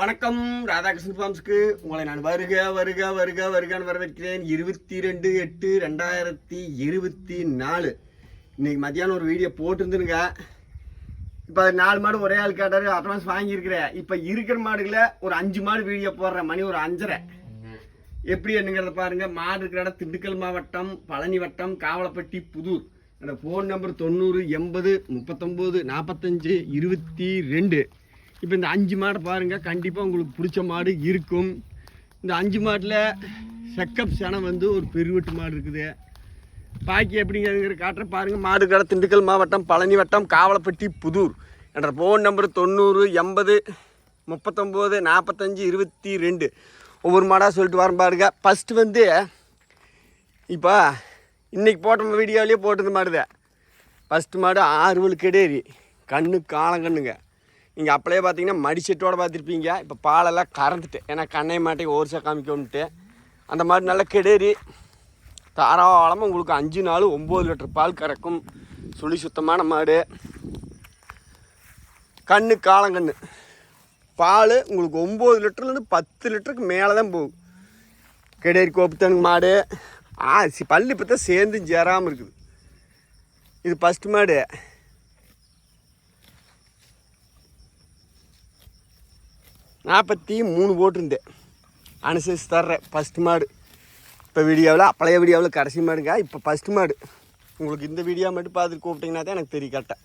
வணக்கம். ராதாகிருஷ்ணன் ஃபார்ம்ஸ்க்கு உங்களை நான் வருக வருக வருக வருகான்னு வரவேற்கிறேன். இருபத்தி ரெண்டு எட்டு ரெண்டாயிரத்தி இருபத்தி நாலு. இன்னைக்கு மத்தியானம் ஒரு வீடியோ போட்டிருந்துருங்க. இப்போ நாலு மாடு ஒரே ஆள் கேட்டார் அட்வான்ஸ் வாங்கியிருக்கிறேன். இப்போ இருக்கிற மாடுகளை ஒரு அஞ்சு மாடு வீடியோ போடுறேன். மணி ஒரு அஞ்சரை. எப்படி என்னங்கிறத பாருங்கள் மாடு இருக்கிற இடம் திண்டுக்கல் மாவட்டம் பழனி வட்டம் காவலப்பட்டி புதூர். என்னோடய ஃபோன் நம்பர் தொண்ணூறு எண்பது முப்பத்தொம்போது நாற்பத்தஞ்சு இருபத்தி ரெண்டு. இப்போ இந்த அஞ்சு மாடை பாருங்கள் கண்டிப்பாக உங்களுக்கு பிடிச்ச மாடு இருக்கும். இந்த அஞ்சு மாட்டில் செக்கப் சனம் வந்து ஒரு பெருவெட்டு மாடு இருக்குது. பாக்கி எப்படிங்கிறதுங்கிற காட்டுற பாருங்கள் மாடு கடை திண்டுக்கல் மாவட்டம் பழனி வட்டம் காவலப்பட்டி புதூர். என்ற ஃபோன் நம்பர் தொண்ணூறு எண்பது முப்பத்தொம்போது நாற்பத்தஞ்சு இருபத்தி ரெண்டு. ஒவ்வொரு மாடாக சொல்லிட்டு வரேன் பாருங்க. ஃபஸ்ட்டு வந்து இப்போ இன்றைக்கி போட்ட வீடியோவிலே போட்டது மாடுதே ஃபஸ்ட்டு மாடு ஆறுவல் கெடேரி கண்ணு காலங்கண்ணுங்க நீங்கள் அப்படியே பார்த்தீங்கன்னா மடி பார்த்துருப்பீங்க இப்போ பாலெல்லாம் கறந்துட்டு ஏன்னா கண்ணை மாட்டைக்கு ஓரிசா காமிக்கணும்ட்டு அந்த மாதிரி நல்லா கெடேரி. தாராளமாக உங்களுக்கு அஞ்சு நாள் ஒம்பது லிட்டர் பால் கறக்கும். சுழி சுத்தமான மாடு. கண்ணு காலங்கண்ணு பால் உங்களுக்கு ஒம்பது லிட்டர்லேருந்து பத்து லிட்டருக்கு மேலே தான் போகும். கெடேரி கோப்புத்தனுக்கு மாடு. ஆ சி பல்லு இப்போ தான் சேர்ந்து சேராமல் இருக்குது. இது ஃபஸ்ட்டு மாடு. நாற்பத்தி மூணு போட்டிருந்தேன் அனுசரித்து தர்றேன். ஃபஸ்ட்டு மாடு. இப்போ வீடியோவில் பழைய வீடியோவில் கடைசி மாடுங்க. இப்போ ஃபஸ்ட்டு மாடு. உங்களுக்கு இந்த வீடியோ மட்டும் பார்த்துட்டு கூப்பிட்டிங்கன்னா தான் எனக்கு தெரியும் கரெக்டாக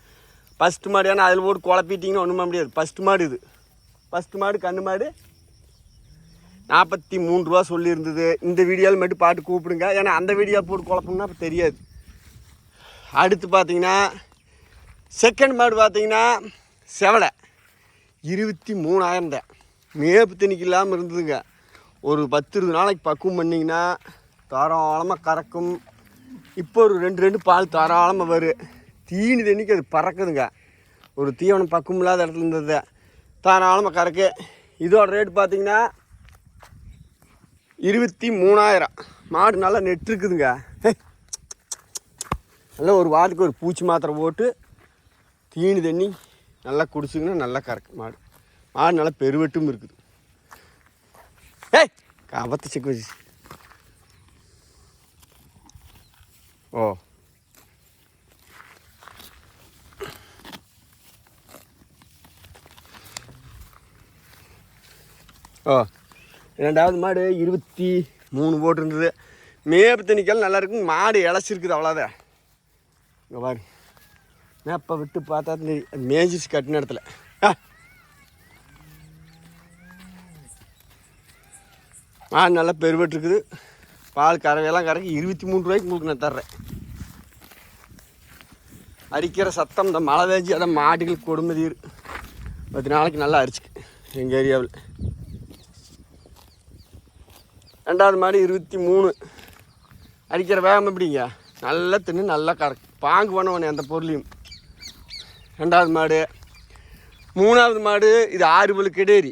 ஃபஸ்ட்டு மாடு ஏன்னா அதில் போட்டு குழப்பிட்டிங்கன்னா ஒன்றும் பண்ண முடியாது. ஃபஸ்ட்டு மாடு இது. ஃபஸ்ட்டு மாடு கண்ணு மாடு. நாற்பத்தி மூணு ரூபா சொல்லியிருந்தது. இந்த வீடியோவில் மட்டும் பாட்டு கூப்பிடுங்க. ஏன்னா அந்த வீடியோ போட்டு குழப்பம்னா அப்போ தெரியாது. அடுத்து பார்த்தீங்கன்னா செகண்ட் மாடு பார்த்தீங்கன்னா செவலை. இருபத்தி மூணாயிரம் தான். மேப்பு தண்ணிக்கு இல்லாமல் இருந்ததுங்க ஒரு பத்து இருபது நாளைக்கு பக்குவம் பண்ணிங்கன்னா தாராளமாக கறக்கும். இப்போ ஒரு ரெண்டு ரெண்டு பால் தாராளமாக வரும் தீனி தண்ணிக்கு அது பறக்குதுங்க. ஒரு தீவனம் பக்குவம் இல்லாத இடத்துல இருந்தது தாராளமாக கறக்கு. இதோட ரேட் பார்த்தீங்கன்னா இருபத்தி மூணாயிரம். மாடு நல்லா நெட்டுருக்குதுங்க. நல்லா ஒரு வாரத்துக்கு ஒரு பூச்சி மாத்திரை போட்டு தீனி தண்ணி நல்லா குடிச்சிங்கன்னா நல்லா கறக்கு மாடு. மாடு நல்லா பெருவெட்டும் இருக்குது. ஏய் கபத்து செக் வச்சு. ஓ. ஓ ரெண்டாவது மாடு இருபத்தி மூணு போட்டிருந்தது. மேப்பு தண்ணிக்கெல்லாம் நல்லா இருக்கும். மாடு இழைச்சிருக்குது அவ்வளோதான் இங்கே பாரு. மேப்பை விட்டு பார்த்தா தெரியும். அது மேய்ஞ்சிச்சு கட்டின இடத்துல ஆ. மாடு நல்லா பெருவெட்டு இருக்குது பால் கறவையெல்லாம் கறக்கி இருபத்தி மூணு ரூபாய்க்கு உங்களுக்கு நான் தர்றேன். அரிக்கிற சத்தம் இந்த மழை வேஞ்சி அதான் மாடுகளுக்கு தீர். பத்து நாளைக்கு நல்லா அரிச்சுக்கு எங்கள் ஏரியாவில். ரெண்டாவது மாடு இருபத்தி மூணு. அடிக்கிற வேகம் எப்படிங்க? நல்லா தின்னு நல்லா கறக்கு பாங்கு பண்ணுவானே அந்த பொருளையும். ரெண்டாவது மாடு. மூணாவது மாடு இது ஆறு பல்லு கெடேரி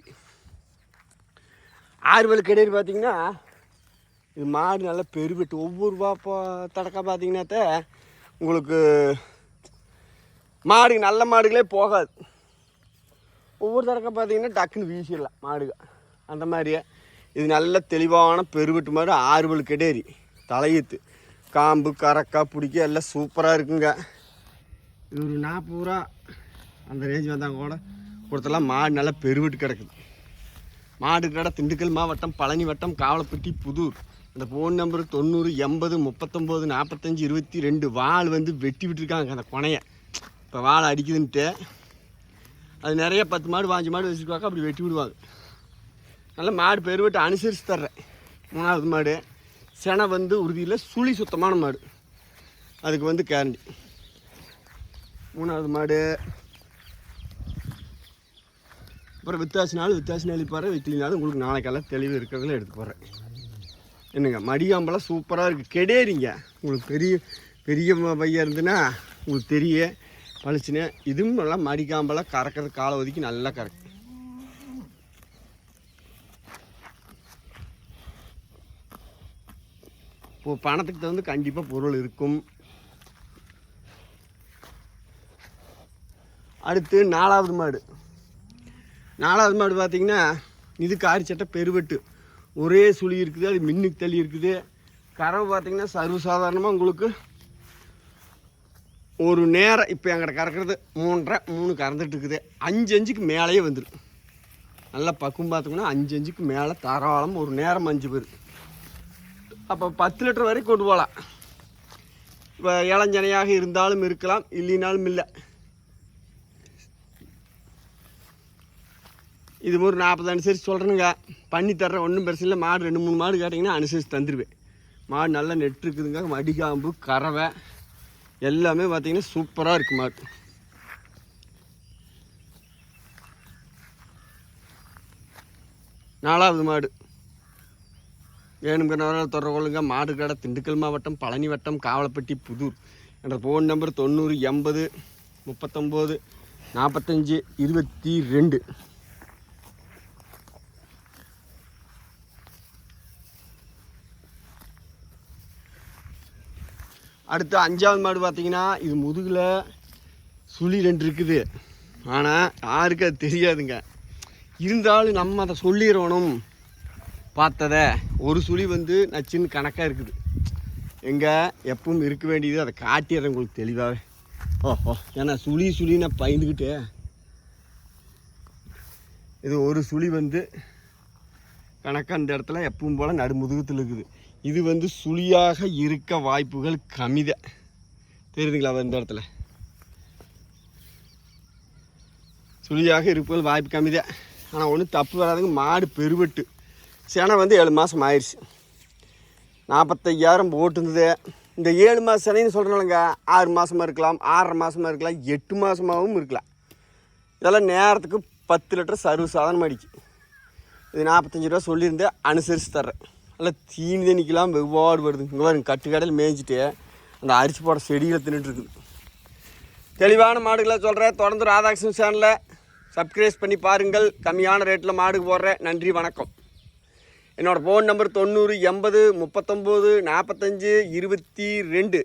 ஆறுவலுக்கு இடையில் பார்த்தீங்கன்னா இது மாடு நல்லா பெருவெட்டு ஒவ்வொரு வாப்பா தடக்கா பார்த்தீங்கன்னாத்த உங்களுக்கு மாடு நல்ல மாடுகளே போகாது. ஒவ்வொரு தடக்கா பார்த்தீங்கன்னா டக்குன்னு வீசிடலாம் மாடுக. அந்த மாதிரியே. இது நல்ல தெளிவான பெருவெட்டு மாடு ஆறுவல் கெடேரி தலையீத்து காம்பு கரக்கா பிடிக்க எல்லாம் சூப்பராக இருக்குங்க. இது ஒரு நாற்பது ரூபா அந்த ரேஞ்ச் வந்தாங்க கூட கொடுத்தலாம். மாடு நல்லா பெருவெட்டு கிடக்குது. மாடு கடை திண்டுக்கல் மாவட்டம் பழனி வட்டம் காவலப்பட்டி புதூர். அந்த ஃபோன் நம்பர் தொண்ணூறு எண்பது முப்பத்தொம்போது நாற்பத்தஞ்சு இருபத்தி ரெண்டு வாள் வந்து வெட்டி விட்டுருக்காங்க அந்த கொனையை. இப்போ வாழை அடிக்குதுன்ட்டு அது நிறைய பத்து மாடு பாஞ்சு மாடு வச்சுருக்காங்க அப்படி வெட்டி விடுவாங்க. நல்லா மாடு பெருவிட்டு அனுசரித்து தர்றேன். மூணாவது மாடு. செனை வந்து உறுதியில் சுழி சுத்தமான மாடு. அதுக்கு வந்து கேரண்டி மூணாவது மாடு. அப்புறம் வித்தாசினாலும் வித்தாசினா வித்தாசி நாள் உங்களுக்கு நாளைக்கெல்லாம் தெளிவு இருக்கிறதுல எடுத்து போகிறேன் என்னங்க மடியாம்பெல்லாம் சூப்பராக இருக்குது கெடேரிங்க. உங்களுக்கு பெரிய பெரிய பையன் இருந்துன்னா உங்களுக்கு தெரிய பளிச்சுன்னு. இதுவும் நல்லா மடிக்காம்பெல்லாம் கறக்கிறது காலை ஒதுக்கி நல்லா கறக்கு. இப்போ பணத்துக்கு தகுந்து கண்டிப்பாக பொருள் இருக்கும். அடுத்து நாலாவது மாடு. நாலாவது மாடு பார்த்தீங்கன்னா இது காரிச்சட்டை சட்டை பெருவெட்டு. ஒரே சுழி இருக்குது அது மின்னுக்கு தள்ளி இருக்குது. கறவை பார்த்திங்கன்னா சர்வசாதாரணமாக உங்களுக்கு ஒரு நேரம் இப்போ எங்கிட்ட கறக்கிறது மூன்றரை மூணு கறந்துட்டு இருக்குது. அஞ்சு அஞ்சுக்கு மேலேயே வந்துடும் நல்லா பக்குவம் பார்த்தோம்னா அஞ்சு அஞ்சுக்கு மேலே தாராளம் ஒரு நேரம் அஞ்சு பேர். அப்போ பத்து லிட்டர் வரைக்கும் கொண்டு போகலாம். இப்போ இளஞ்சனையாக இருந்தாலும் இருக்கலாம் இல்லைனாலும் இல்லை. இது ஒரு நாற்பது அனுசரித்து சொல்கிறேனுங்க பண்ணி தர்றேன். ஒன்றும் பிரச்சனை இல்லை. மாடு ரெண்டு மூணு மாடு கேட்டிங்கன்னா அனுசரித்து தந்துடுவேன் மாடு நல்லா நெட்டு இருக்குதுங்க மடிக்காம்பு கறவை எல்லாமே பார்த்திங்கன்னா சூப்பராக இருக்குது மாடு. நாலாவது மாடு. வேணுங்கிறவரை தொடர்பு கொள்ளுங்க. மாடு கடை திண்டுக்கல் மாவட்டம் பழனி வட்டம் காவலப்பட்டி புதூர். என்ற ஃபோன் நம்பர் தொண்ணூறு எண்பது முப்பத்தொம்போது நாற்பத்தஞ்சு இருபத்தி ரெண்டு. அடுத்து அஞ்சாவது மாடு பார்த்தீங்கன்னா இது முதுகில் சுழி ரெண்டு இருக்குது. ஆனால் யாருக்கு அது தெரியாதுங்க. இருந்தாலும் நம்ம அதை சொல்லிடணும். பார்த்தத ஒரு சுழி வந்து நச்சுன்னு கணக்காக இருக்குது. எங்கே? எப்பவும் இருக்க வேண்டியது அதை காட்டிடுறேன் உங்களுக்கு தெளிவாகவே ஓஹோ ஏன்னா சுழி சுழி நான் பயந்துக்கிட்டு இது ஒரு சுழி வந்து கணக்காக அந்த இடத்துல எப்பவும் போல் நடுமுதுகத்தில் இருக்குது. இது வந்து சுழியாக இருக்க வாய்ப்புகள் கம்மிதான் தெரியுதுங்களா இந்த இடத்துல? சுழியாக இருப்பது வாய்ப்பு கம்மிதான் ஆனால் ஒன்றும் தப்பு வராதுங்க. மாடு பெருவெட்டு. சேனை வந்து ஏழு மாதம் ஆயிடுச்சு நாற்பத்தையாயிரம் போட்டுருந்தது இந்த ஏழு மாதம் சனைன்னு சொல்கிறனாலங்க ஆறு மாதமாக இருக்கலாம் ஆறரை மாதமாக இருக்கலாம் எட்டு மாதமாகவும் இருக்கலாம். இதெல்லாம் நேரத்துக்கு பத்து லிட்டர் சர்வ சாதனம் அடிக்கு இது நாற்பத்தஞ்சு ரூபா சொல்லியிருந்தேன் அனுசரித்து தர்றேன். நல்லா தீனி தண்ணிக்கெல்லாம் வெவ்வாடு வருது. இங்கே பாருங்க கட்டு கடையில் மேய்ஞ்சிட்டு அந்த அரிசி போட செடிகளை தின்னுட்டு இருக்குது. தெளிவான மாடுகளை சொல்கிறேன் தொடர்ந்து ராதாகிருஷ்ணன் சேனலில் சப்ஸ்கிரைப் பண்ணி பாருங்கள். கம்மியான ரேட்டில் மாடு போடுறேன். நன்றி வணக்கம். என்னோடய ஃபோன் நம்பர் தொண்ணூறு எண்பது முப்பத்தொம்போது நாற்பத்தஞ்சு இருபத்தி ரெண்டு.